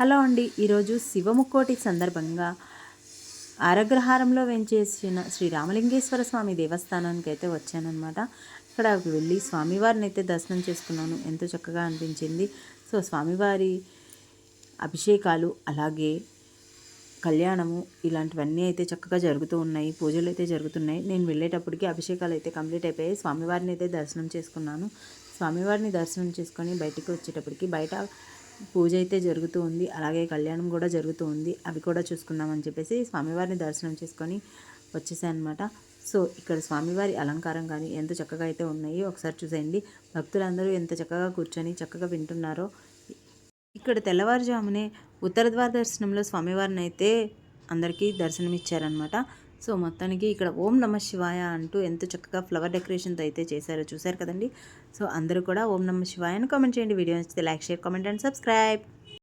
Hello అండి. ఈరోజు శివముక్కోటి సందర్భంగా ఆరగ్రహారంలో వెంచేసిన శ్రీ రామలింగేశ్వర స్వామి దేవస్థానానికి అయితే వచ్చానమాట ఇక్కడ వెళ్ళి స్వామివారిని అయితే దర్శనం చేసుకున్నాను. ఎంతో చక్కగా అనిపించింది. సో స్వామివారి అభిషేకాలు అలాగే కళ్యాణము ఇలాంటివన్నీ అయితే చక్కగా జరుగుతూ ఉన్నాయి. పూజలు అయితే జరుగుతున్నాయి. నేను వెళ్ళేటప్పటికి అభిషేకాలు అయితే కంప్లీట్ అయిపోయాయి. స్వామివారిని అయితే దర్శనం చేసుకున్నాను. స్వామివారిని దర్శనం చేసుకొని బయటికి వచ్చేటప్పటికి బయట పూజ అయితే జరుగుతూ ఉంది. అలాగే కళ్యాణం కూడా జరుగుతూ ఉంది. అవి కూడా చూసుకుందామని చెప్పేసి స్వామివారిని దర్శనం చేసుకొని వచ్చేసాను అనమాట సో ఇక్కడ స్వామివారి అలంకారం కానీ ఎంత చక్కగా అయితే ఉన్నాయి ఒకసారి చూసేయండి. భక్తులందరూ ఎంత చక్కగా కూర్చొని చక్కగా వింటున్నారో. ఇక్కడ తెల్లవారుజామునే ఉత్తర ద్వార దర్శనంలో స్వామివారిని అయితే అందరికీ దర్శనం ఇచ్చారనమాట సో మొత్తానికి ఇక్కడ ఓం నమ శివాయ అంటూ ఎంత చక్కగా ఫ్లవర్ డెకరేషన్తో అయితే చేశారో చూశారు కదండి. సో అందరూ కూడా ఓం నమ శివాయ అని కామెంట్ చేయండి. వీడియో నచ్చితే like share comment and subscribe